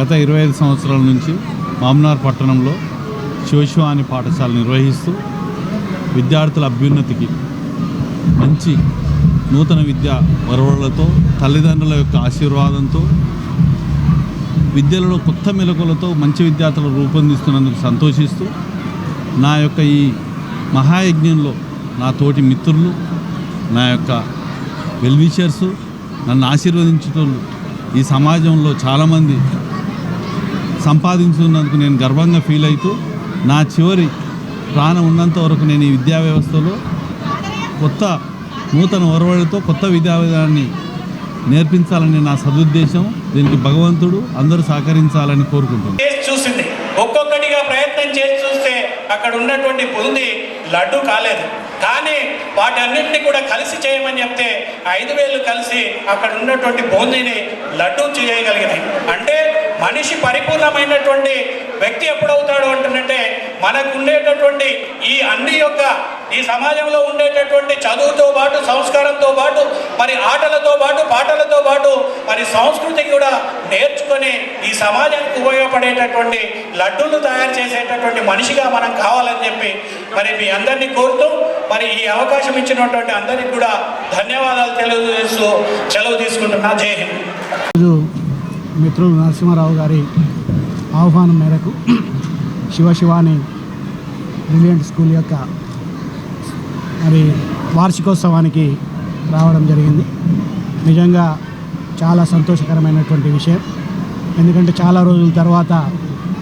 గత ఇరవై ఐదు సంవత్సరాల నుంచి మామనార్ పట్టణంలో శివశివాని పాఠశాల నిర్వహిస్తూ విద్యార్థుల అభ్యున్నతికి మంచి నూతన విద్యా వరవలతో తల్లిదండ్రుల యొక్క ఆశీర్వాదంతో విద్యలలో కొత్త మెలకులతో మంచి విద్యార్థులు రూపొందిస్తున్నందుకు సంతోషిస్తూ నా యొక్క ఈ మహాయజ్ఞంలో నా తోటి మిత్రులు నా యొక్క వెల్విషర్సు నన్ను ఆశీర్వదించుతూ ఈ సమాజంలో చాలామంది సంపాదించున్నందుకు నేను గర్వంగా ఫీల్ అవుతూ నా చివరి ప్రాణం ఉన్నంత వరకు నేను ఈ విద్యా వ్యవస్థలో కొత్త నూతన ఒరవడితో కొత్త విద్యా విధానాన్ని నేర్పించాలని నా సదుద్దేశం. దీనికి భగవంతుడు అందరూ సహకరించాలని కోరుకుంటున్నాను. చూసింది. ఒక్కొక్కటిగా ప్రయత్నం చేసి చూస్తే అక్కడ ఉన్నటువంటి పొంది లడ్డు కాలేదు. కానీ వాటన్నింటినీ కూడా కలిసి చేయమని చెప్తే ఐదు వేలు కలిసి అక్కడ ఉన్నటువంటి బూందీని లడ్డు చేయగలిగినాయి అంటే మనిషి పరిపూర్ణమైనటువంటి వ్యక్తి ఎప్పుడవుతాడు అంటున్నట్టే మనకు ఉండేటటువంటి ఈ అన్ని యొక్క ఈ సమాజంలో ఉండేటటువంటి చదువుతో పాటు సంస్కారంతో పాటు మరి ఆటలతో పాటు పాటలతో పాటు మరి సంస్కృతి కూడా నేర్చుకొని ఈ సమాజానికి ఉపయోగపడేటటువంటి లడ్డూలు తయారు చేసేటటువంటి మనిషిగా మనం కావాలని చెప్పి మరి మీ అందరినీ కోరుతూ మరి ఈ అవకాశం ఇచ్చినటువంటి అందరికీ కూడా ధన్యవాదాలు తెలియజేస్తూ సెలవు తీసుకుంటున్నా. జై హింద్. మిత్రులు నరసింహారావు గారి ఆహ్వానం మేరకు శివశివాని బ్రిలియంట్ స్కూల్ యొక్క మరి వార్షికోత్సవానికి రావడం జరిగింది. నిజంగా చాలా సంతోషకరమైనటువంటి విషయం. ఎందుకంటే చాలా రోజుల తర్వాత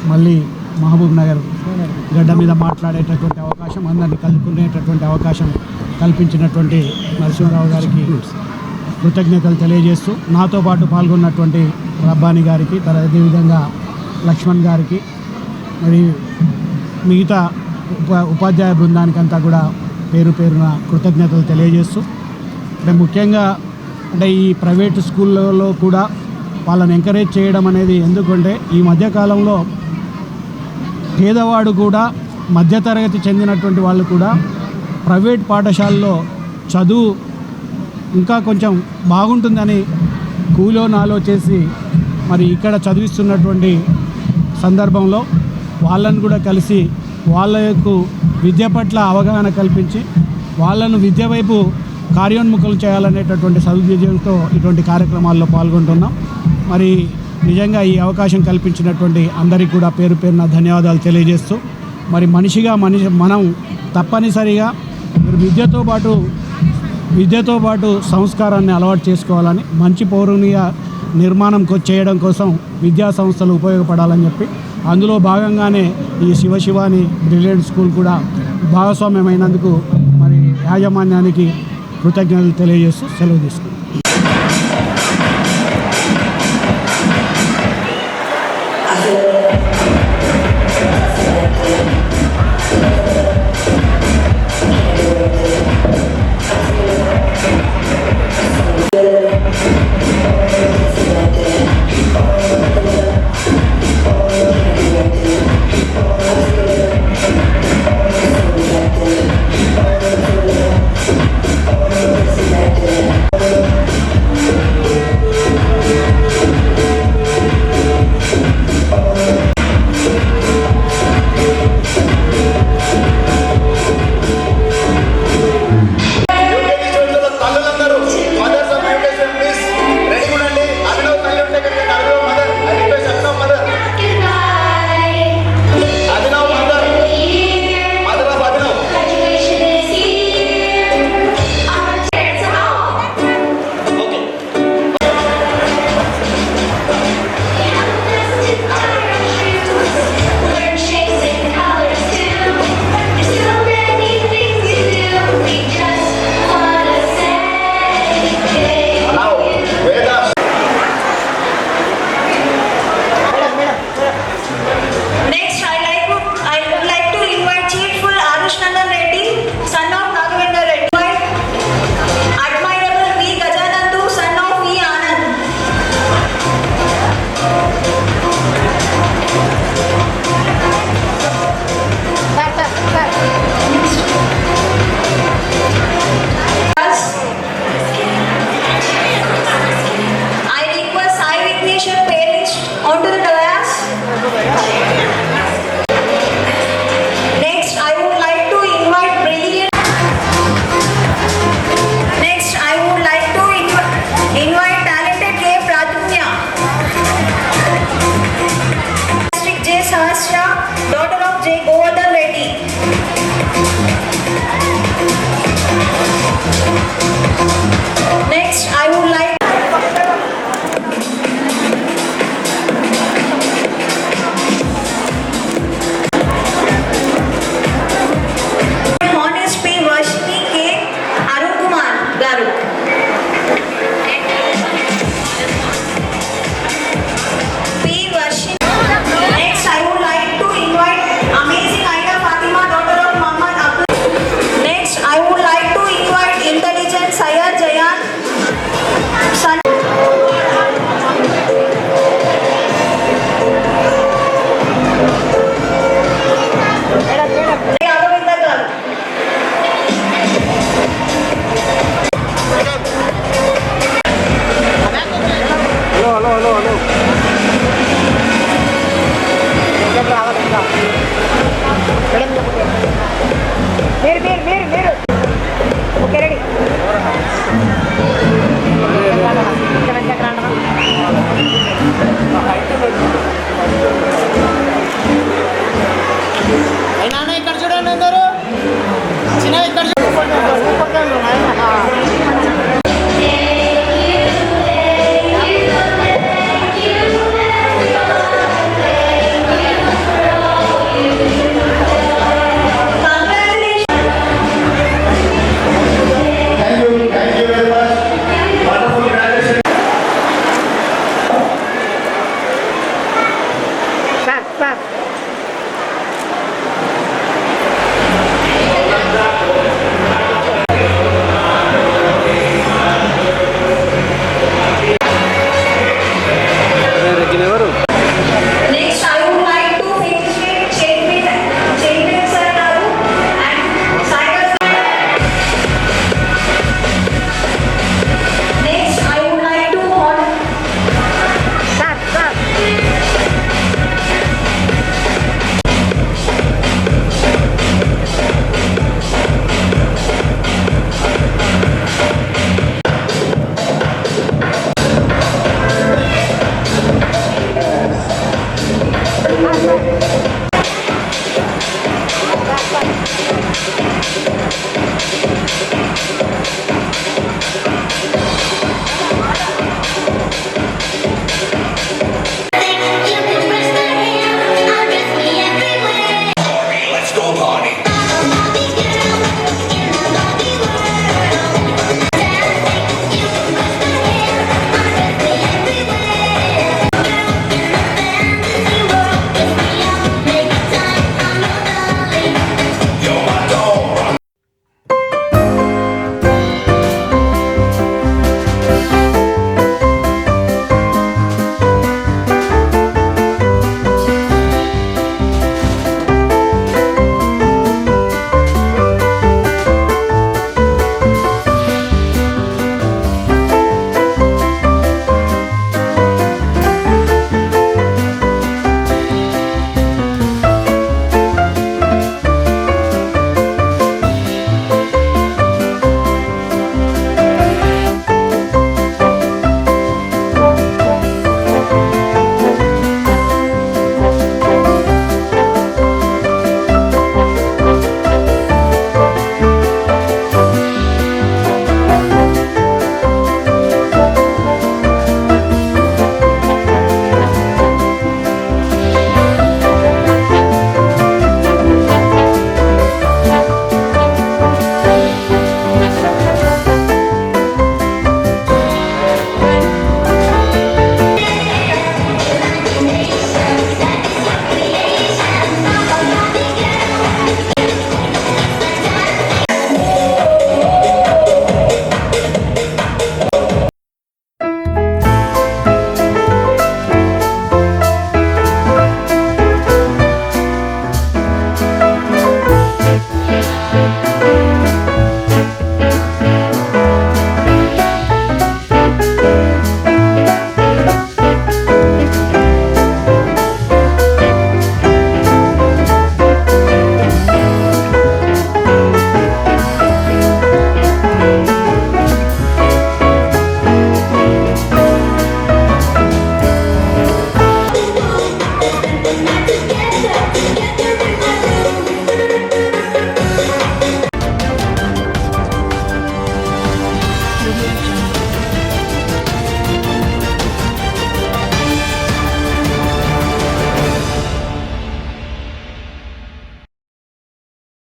మళ్ళీ మహబూబ్ నగర్ గడ్డ మీద మాట్లాడేటటువంటి అవకాశం అందరినీ కలుపుకునేటటువంటి అవకాశం కల్పించినటువంటి నరసింహారావు గారికి కృతజ్ఞతలు తెలియజేస్తూ నాతో పాటు పాల్గొన్నటువంటి రబ్బాని గారికి తర్వాత అదేవిధంగా లక్ష్మణ్ గారికి మరి మిగతా ఉప ఉపాధ్యాయ బృందానికి అంతా కూడా పేరు పేరున కృతజ్ఞతలు తెలియజేస్తూ అంటే ముఖ్యంగా అంటే ఈ ప్రైవేట్ స్కూళ్ళలో కూడా వాళ్ళని ఎంకరేజ్ చేయడం అనేది ఎందుకంటే ఈ మధ్యకాలంలో పేదవాడు కూడా మధ్యతరగతి చెందినటువంటి వాళ్ళు కూడా ప్రైవేట్ పాఠశాలలో చదువు ఇంకా కొంచెం బాగుంటుందని కూలో నాలో చేసి మరి ఇక్కడ చదివిస్తున్నటువంటి సందర్భంలో వాళ్ళను కూడా కలిసి వాళ్ళ యొక్క విద్య పట్ల అవగాహన కల్పించి వాళ్ళను విద్య వైపు కార్యోన్ముఖులు చేయాలనేటటువంటి సదుద్దేశంతో ఇటువంటి కార్యక్రమాల్లో పాల్గొంటున్నాం. మరి నిజంగా ఈ అవకాశం కల్పించినటువంటి అందరికీ కూడా పేరు పేరున ధన్యవాదాలు తెలియజేస్తూ మరి మనిషిగా మనిషి మనం తప్పనిసరిగా విద్యతో పాటు విద్యతో పాటు సంస్కారాన్ని అలవాటు చేసుకోవాలని మంచి పౌరునిగా నిర్మాణం చేయడం కోసం విద్యా సంస్థలు ఉపయోగపడాలని చెప్పి అందులో భాగంగానే ఈ శివశివాని బ్రిలియంట్ స్కూల్ కూడా భాగస్వామ్యమైనందుకు మరి యాజమాన్యానికి కృతజ్ఞతలు తెలియజేస్తూ సెలవు తీసుకుంటాం